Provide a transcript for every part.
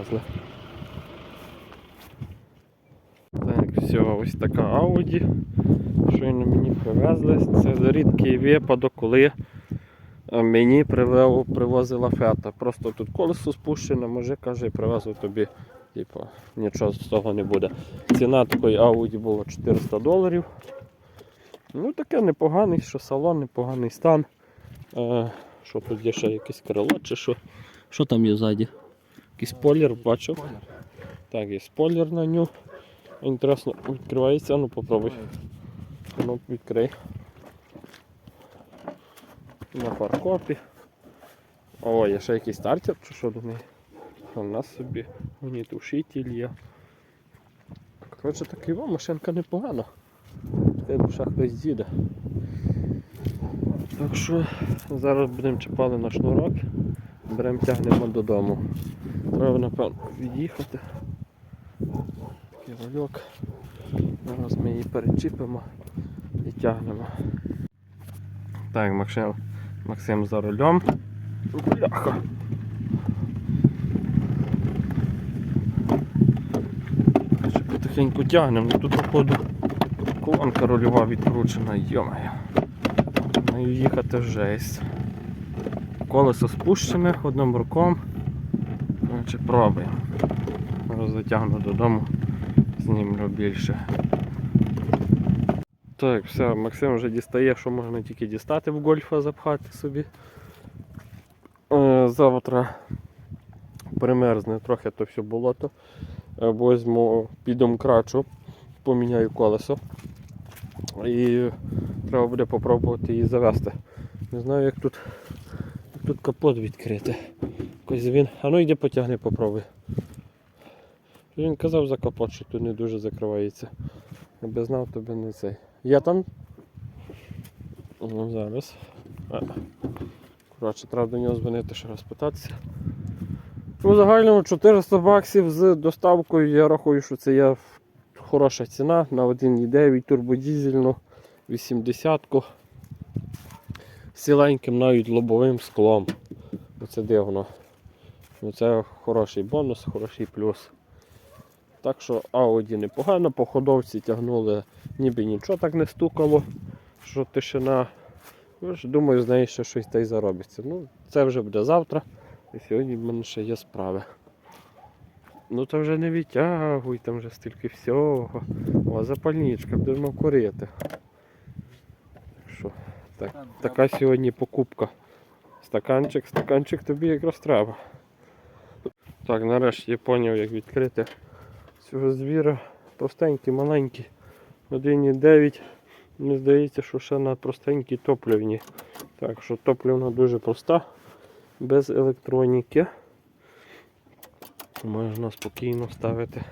Привезли. Так, все, ось така Ауді. Щойно мені привезли. Це рідкий випадок, коли е, мені привел, привозила фета. Просто тут колесо спущене, може каже, привезу тобі. Типу, нічого з того не буде. Ціна такої Ауді була 400 доларів. Ну таке непоганий, що салон, непоганий стан. Е, що тут є ще якесь крило чи що? Що там є ззаді? Якийсь спойлер бачив. Так, є спойлер на ню. Інтересно, відкривається, ну попробуй. Ну, відкрий. На фаркопі. О, є ще якийсь стартер чи що до неї. У нас собі гнітушитель є. Коротше, такий о, машинка непогана. Хай душа хтось їде. Так що зараз будемо чіпали на шнурок, беремо тягнемо додому. Треба напевно від'їхати. Такий рольок. Зараз ми її перечіпимо і тягнемо. Так, Максим, Максим за рулем. Бляха. Потихеньку тягнемо, ну тут походу колонка рульова відкручена, йомаю. Маю їхати в жесть. Колесо спущене одним руком. Коротше, пробуємо. Затягну додому, знімлю більше. Так, все, Максим вже дістає, що можна тільки дістати в гольфа запхати собі. Е, Завтра примерзне трохи то все болото. Е, Возьму, підом крачу, поміняю колесо. І треба буде попробувати її завести. Не знаю як тут, тут капот відкрити. Якось він. А ну йди потягни, попробуй. Він казав за капот, що тут не дуже закривається. Якби знав, то би не цей. Я там. Ну, зараз. А. Коротше, треба до нього дзвонити, ще раз питатися. У загальному 400 баксів з доставкою, я рахую, що це є хороша ціна на 1,9 турбодізельну 80-ку з ціленьким навіть лобовим склом. Оце дивно. Це хороший бонус, хороший плюс. Так що Audi непогано, по ходовці тягнули, ніби нічого так не стукало, що тишина. Ну, Думаю, з неї ще щось та й заробиться. Ну, це вже буде завтра. І сьогодні в мене ще є справи. Ну то вже не відтягуй, там вже стільки всього. О, запальничка, будемо курити. Так така сьогодні покупка. Стаканчик, стаканчик тобі якраз треба. Так, нарешті я зрозумів, як відкрити цього звіра. Простенький, маленький. 1,9. Мені здається, що ще на простенькій топливні. Так що топливна дуже проста, без електроніки. Можна спокійно ставити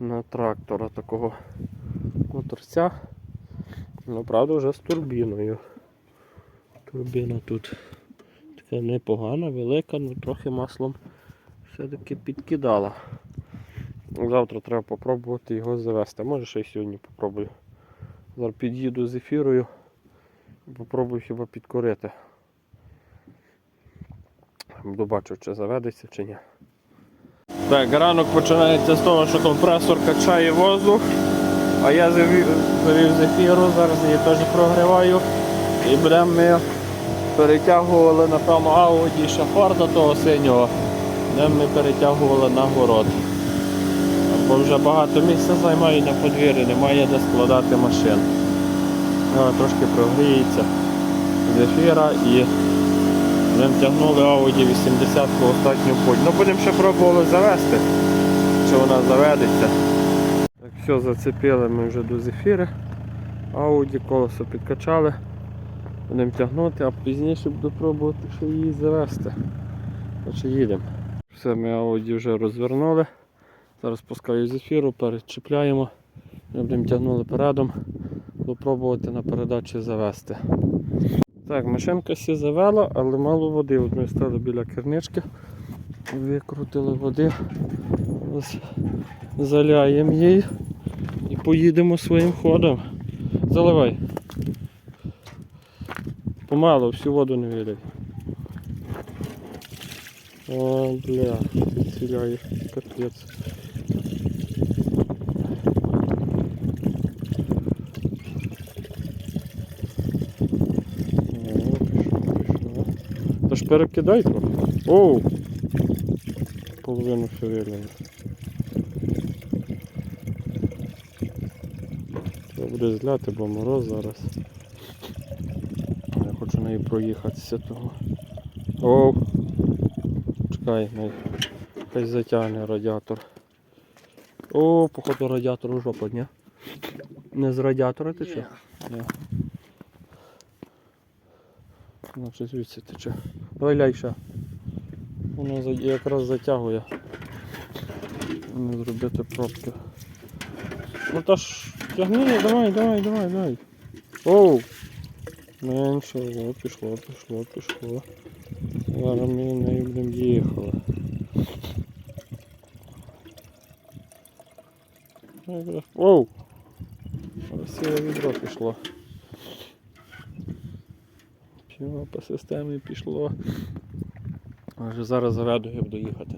на трактора такого моторця. Ну, правда, вже з турбіною. Турбіна тут така непогана, велика, але трохи маслом все-таки підкидала. Завтра треба попробувати його завести. Може ще й сьогодні попробую. Зараз під'їду з ефірою і попробую хіба підкорити. Добачу, чи заведеться, чи ні. Так, ранок починається з того, що компресор качає воздух, а я завів з ефіру, зараз її теж прогріваю. І будемо ми перетягували, напевно, Ауді ще Форда того синього, де ми перетягували на город. Бо вже багато місця займає на подвір'ї, немає де складати машин. Вона трошки прогріється з ефіра і ми втягнули Audi 80 по останню путь. Ну будемо ще пробували завести, чи вона заведеться. Так, все, зацепили ми вже до зефіри. Audi колесо підкачали. Будемо тягнути, а пізніше буду пробувати ще її завести. Значить їдемо. Все, ми Audi вже розвернули. Зараз пускаю з ефіру, перечіпляємо. Ми будемо тягнули передом, буду пробувати на передачі завести. Так, машинка всі завела, але мало води. Ми стали біля кернички, викрутили води, заляємо її і поїдемо своїм ходом. Заливай. Помало, всю воду не вилив. О, бля, ціляєш, капець. Ж перекидай трохи. Оу! Половину все вилив. Треба буде зляти, бо мороз зараз. Хочу неї проїхатися того. Оу! Чекай, хай затягне радіатор. О, походу радіатор у жопу, ні? Не з радіатора тече? Ні. Значить звідси тече. Давай ляй ще. Воно якраз затягує. Не зробити пробки. Ну та ж тягни, давай, давай, давай, давай. Оу! Менше, о, пішло, пішло, пішло. Зараз ми нею будемо їхали. Оу! Красиве відро пішло. Пішло по системі пішло. А Вже зараз я буду їхати.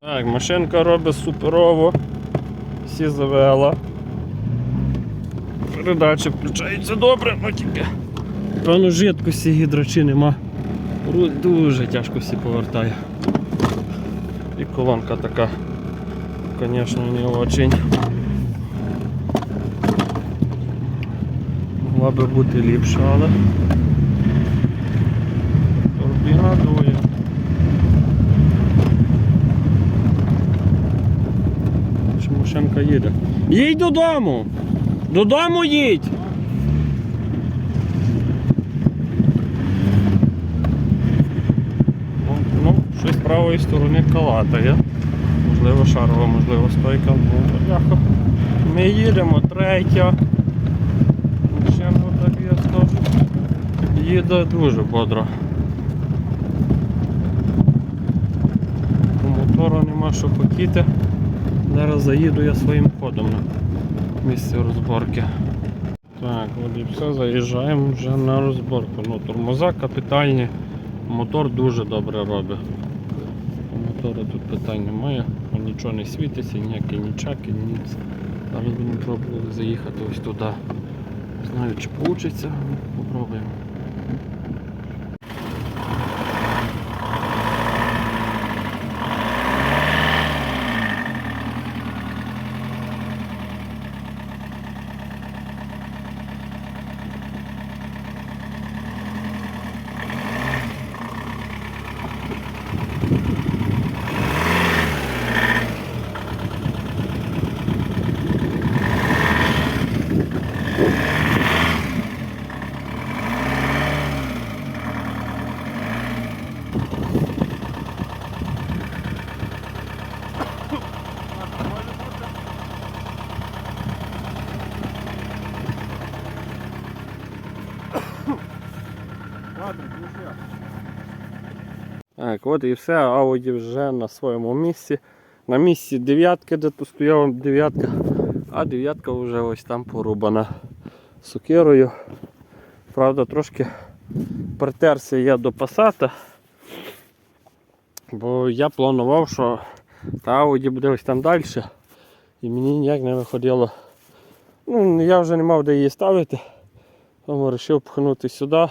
Так, машинка робить суперово. Всі завела. Передача включається добре, ну тільки. Певно жидкості гідрачі нема. Руль дуже тяжко всі повертає. І колонка така, звісно, не очень. Могла би бути ліпша, але турбіна дує. Чи машинка їде? Їдь додому! Додому їдь! Ну, ну, з сторони калатає. Можливо, шарова, можливо, стойка. Ми їдемо, третя. Так я. Їде дуже бодро. По мотору нема що хотіти. Зараз заїду я своїм ходом на місце розборки. Так, от і все, заїжджаємо вже на розборку. Ну, тормоза капітальні, мотор дуже добре робить. По мотору тут питань немає, нічого не світиться, ніякі нічаки, ніц. Але будемо пробувати заїхати ось туди. Не знаю чи вийде, попробуємо. Так, от і все, Audi вже на своєму місці. На місці дев'ятки, де тут стояла дев'ятка, а дев'ятка вже ось там порубана сокирою. Правда, трошки притерся я до пасата, бо я планував, що та Audi буде ось там далі. І мені ніяк не виходило. Ну, я вже не мав де її ставити, тому вирішив пхнути сюди.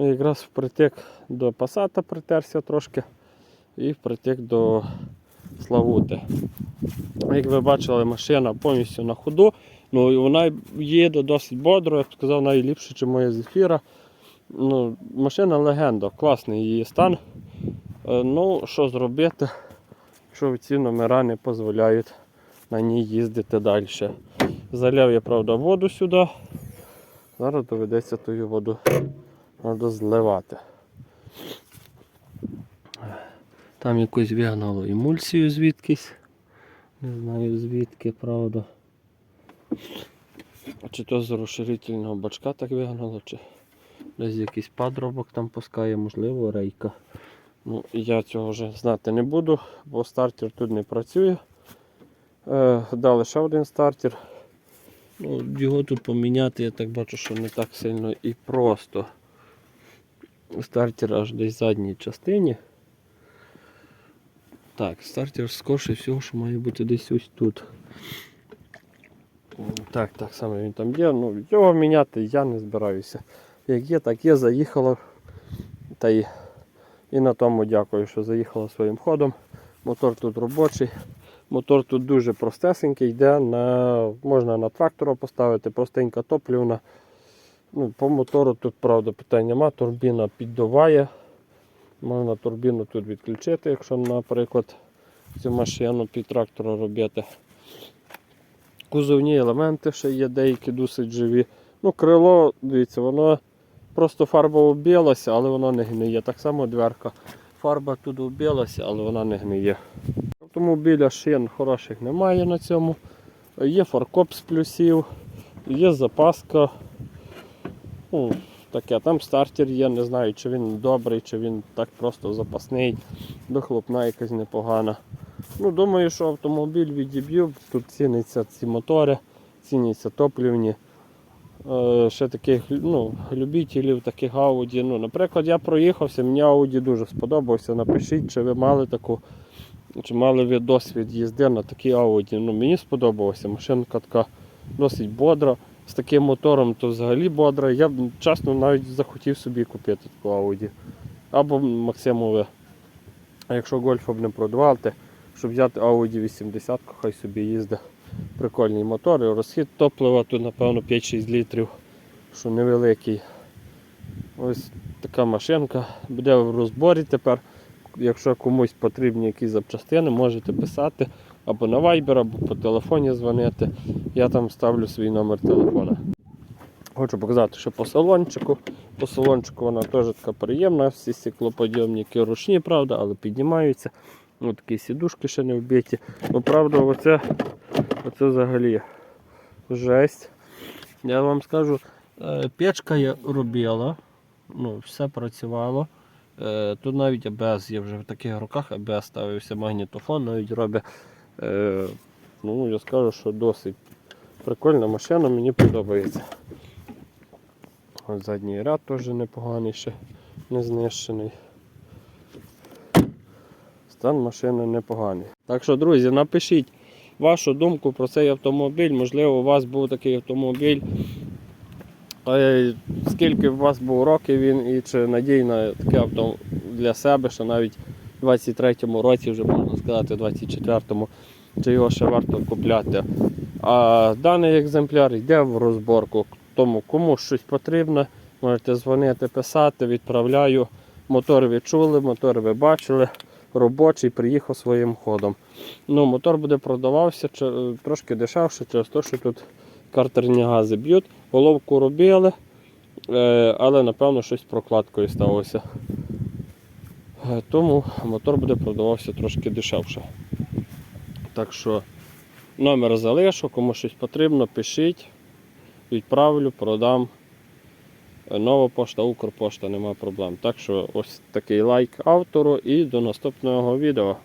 Ну, якраз впритик до пасата притерся трошки і впритик до Славути. Як ви бачили, машина повністю на ходу. Ну, вона їде досить бодро, я б сказав, найліпше, ніж моя зефіра. Ну, машина легенда, класний її стан. Е, Ну, що зробити, якщо ці номера не дозволяють на ній їздити далі. Заляв я, правда, воду сюди. Зараз доведеться ту воду треба зливати. Там якось вигнало емульсію звідкись. Не знаю звідки, правда. Чи то з розширительного бачка так вигнало, чи десь якийсь падробок там пускає, можливо, рейка. Ну, я цього вже знати не буду, бо стартер тут не працює. Е, дали ще один стартер. Ну, його тут поміняти, я так бачу, що не так сильно і просто. Стартер аж десь в задній частині. Так, стартер скорше всього, що має бути десь ось тут. Так, так само він там є. Ну, його міняти я не збираюся. Як є, так є, заїхало. Та й і на тому дякую, що заїхала своїм ходом. Мотор тут робочий. Мотор тут дуже простесенький, йде на, можна на трактора поставити, простенька топлівна. Ну, по мотору тут, правда, питань нема, турбіна піддуває. Можна турбіну тут відключити, якщо, наприклад, цю машину під трактора робити. Кузовні елементи ще є, деякі досить живі. Ну, крило, дивіться, воно просто фарба оббілася, але воно не гниє. Так само дверка. Фарба тут оббілася, але вона не гниє. Автомобіля шин хороших немає на цьому. Є фаркоп з плюсів, є запаска. Ну, таке, там стартер є, не знаю, чи він добрий, чи він так просто запасний, дохлопна якась непогана. Ну, думаю, що автомобіль відіб'ю, тут ціняться ці мотори, ціняться топлівні. Е, ще таких ну, любителів таких Audi. Ну, наприклад, я проїхався, мені Audi дуже сподобався. Напишіть, чи ви мали таку, чи мали ви досвід їзди на такій Audi. Ну, мені сподобалося. Машинка така досить бодра. З таким мотором то взагалі бодра. Я б чесно навіть захотів собі купити таку Audi. Або Максимове. А якщо гольфа б не продавати, щоб взяти Audi 80, хай собі їздить. Прикольний мотор, розхід топлива тут, напевно, 5-6 літрів, що невеликий. Ось така машинка. Буде в розборі тепер. Якщо комусь потрібні якісь запчастини, можете писати або на Viber, або по телефоні дзвонити. Я там ставлю свій номер телефона. Хочу показати, що по салончику. По салончику вона теж така приємна, всі стеклоподйомники ручні, правда, але піднімаються. Ось такі сідушки ще не вбиті. Ну, правда, оце, оце взагалі жесть. Я вам скажу, е, печка я робила, ну, все працювало. Е, Тут навіть АБС є вже в таких руках, АБС ставився магнітофон, навіть робить. Е, Ну, я скажу, що досить прикольна машина, мені подобається. Задній ряд теж непоганий ще, не знищений. Стан машини непоганий. Так що, друзі, напишіть вашу думку про цей автомобіль. Можливо, у вас був такий автомобіль. Е, Скільки у вас був років він і чи надійне таке авто для себе, що навіть 23-му році, вже можна сказати, 24-му, чи його ще варто купляти. А даний екземпляр йде в розборку. Тому кому щось потрібно, можете дзвонити, писати, відправляю. Мотор ви чули, мотор ви бачили, робочий, приїхав своїм ходом. Ну, Мотор буде продавався трошки дешевше через те, що тут картерні гази б'ють. Головку робили, е, але напевно щось прокладкою сталося. Е, Тому мотор буде продавався трошки дешевше. Так що номер залишу, кому щось потрібно, пишіть, відправлю, продам. Е, Нова пошта, Укрпошта, нема проблем. Так що ось такий лайк автору і до наступного відео.